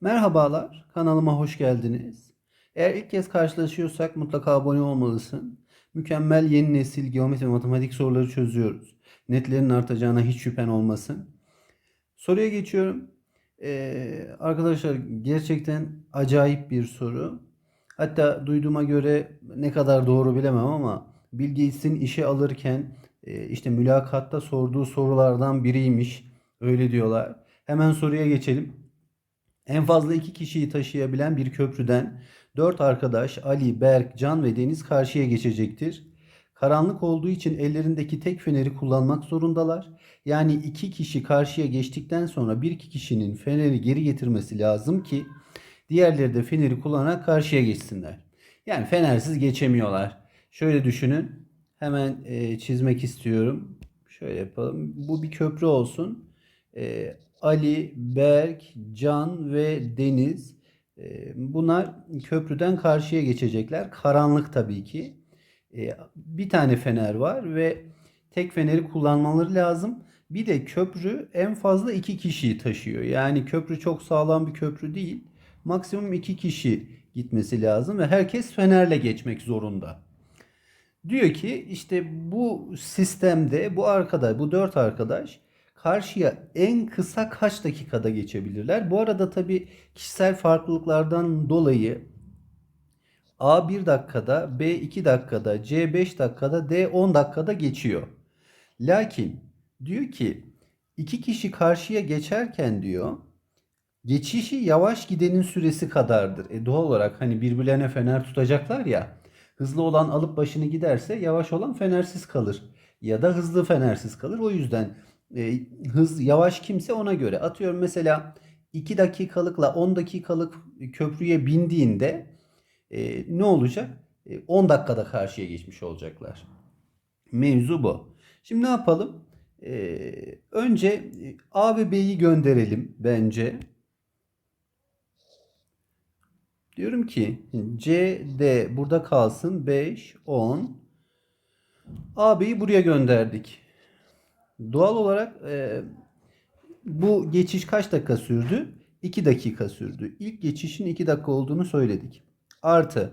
Merhabalar, kanalıma hoş geldiniz. Eğer ilk kez karşılaşıyorsak mutlaka abone olmalısın. Mükemmel yeni nesil geometri ve matematik soruları çözüyoruz. Netlerin artacağına hiç şüphen olmasın. Soruya geçiyorum. Ee, arkadaşlar gerçekten acayip bir soru. Hatta duyduğuma göre ne kadar doğru bilemem ama Bill Gates'in işe alırken e, işte mülakatta sorduğu sorulardan biriymiş. Öyle diyorlar. Hemen soruya geçelim. En fazla iki kişiyi taşıyabilen bir köprüden dört arkadaş Ali, Berk, Can ve Deniz karşıya geçecektir. Karanlık olduğu için ellerindeki tek feneri kullanmak zorundalar. Yani iki kişi karşıya geçtikten sonra bir iki kişinin feneri geri getirmesi lazım ki diğerleri de feneri kullanarak karşıya geçsinler. Yani fenersiz geçemiyorlar. Şöyle düşünün. Hemen e, çizmek istiyorum. Şöyle yapalım. Bu bir köprü olsun. E, Ali, Berk, Can ve Deniz. E, bunlar köprüden karşıya geçecekler. Karanlık tabii ki. E, bir tane fener var ve tek feneri kullanmaları lazım. Bir de köprü en fazla iki kişiyi taşıyor. Yani köprü çok sağlam bir köprü değil. Maksimum iki kişi gitmesi lazım ve herkes fenerle geçmek zorunda. Diyor ki işte bu sistemde bu arkadaş, bu dört arkadaş karşıya en kısa kaç dakikada geçebilirler? Bu arada tabii kişisel farklılıklardan dolayı A 1 dakikada, B 2 dakikada, C 5 dakikada, D 10 dakikada geçiyor. Lakin diyor ki iki kişi karşıya geçerken diyor geçişi yavaş gidenin süresi kadardır. E doğal olarak hani birbirlerine fener tutacaklar ya. Hızlı olan alıp başını giderse yavaş olan fenersiz kalır. Ya da hızlı fenersiz kalır. O yüzden e, hız yavaş kimse ona göre. Atıyorum mesela 2 dakikalıkla 10 dakikalık köprüye bindiğinde e, ne olacak? E, 10 dakikada karşıya geçmiş olacaklar. Mevzu bu. Şimdi ne yapalım? E, önce e, A ve B'yi gönderelim bence. Diyorum ki C, D burada kalsın. 5, 10. AB'yi buraya gönderdik. Doğal olarak e, bu geçiş kaç dakika sürdü? 2 dakika sürdü. İlk geçişin 2 dakika olduğunu söyledik. Artı.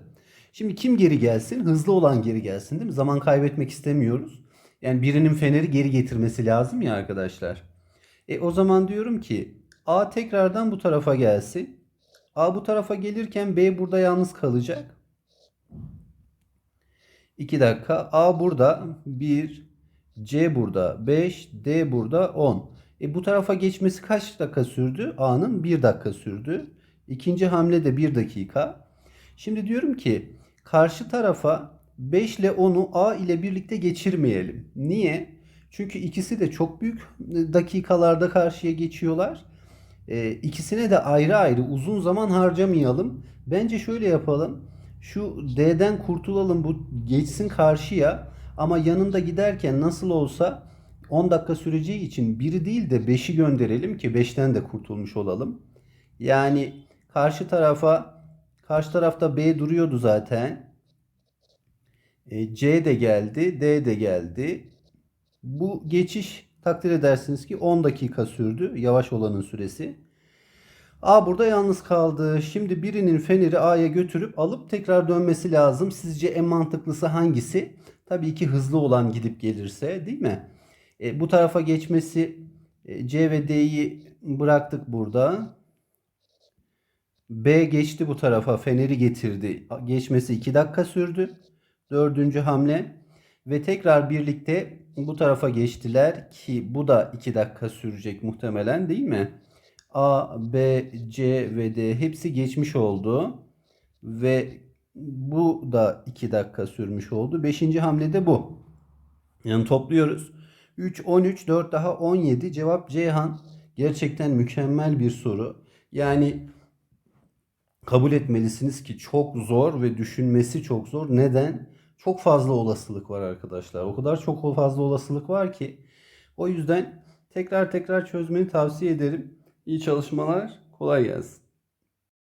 Şimdi kim geri gelsin? Hızlı olan geri gelsin değil mi? Zaman kaybetmek istemiyoruz. Yani birinin feneri geri getirmesi lazım ya arkadaşlar. E o zaman diyorum ki A tekrardan bu tarafa gelsin. A bu tarafa gelirken B burada yalnız kalacak. 2 dakika. A burada 1, C burada 5, D burada 10. E bu tarafa geçmesi kaç dakika sürdü? A'nın 1 dakika sürdü. İkinci hamle de 1 dakika. Şimdi diyorum ki karşı tarafa 5 ile 10'u A ile birlikte geçirmeyelim. Niye? Çünkü ikisi de çok büyük dakikalarda karşıya geçiyorlar. E, ikisine de ayrı ayrı uzun zaman harcamayalım. Bence şöyle yapalım. Şu D'den kurtulalım bu geçsin karşıya. Ama yanında giderken nasıl olsa 10 dakika süreceği için biri değil de 5'i gönderelim ki 5'ten de kurtulmuş olalım. Yani karşı tarafa karşı tarafta B duruyordu zaten. E, C de geldi, D de geldi. Bu geçiş takdir edersiniz ki 10 dakika sürdü. Yavaş olanın süresi. A burada yalnız kaldı. Şimdi birinin feneri A'ya götürüp alıp tekrar dönmesi lazım. Sizce en mantıklısı hangisi? Tabii ki hızlı olan gidip gelirse değil mi? E, bu tarafa geçmesi e, C ve D'yi bıraktık burada. B geçti bu tarafa feneri getirdi. Geçmesi 2 dakika sürdü. Dördüncü hamle. Ve tekrar birlikte bu tarafa geçtiler ki bu da 2 dakika sürecek muhtemelen değil mi? A, B, C ve D hepsi geçmiş oldu. Ve bu da 2 dakika sürmüş oldu. Beşinci hamlede bu. Yani topluyoruz. 3, 13, 4 daha 17. Cevap Ceyhan. Gerçekten mükemmel bir soru. Yani kabul etmelisiniz ki çok zor ve düşünmesi çok zor. Neden? Çok fazla olasılık var arkadaşlar. O kadar çok fazla olasılık var ki. O yüzden tekrar tekrar çözmeni tavsiye ederim. İyi çalışmalar. Kolay gelsin.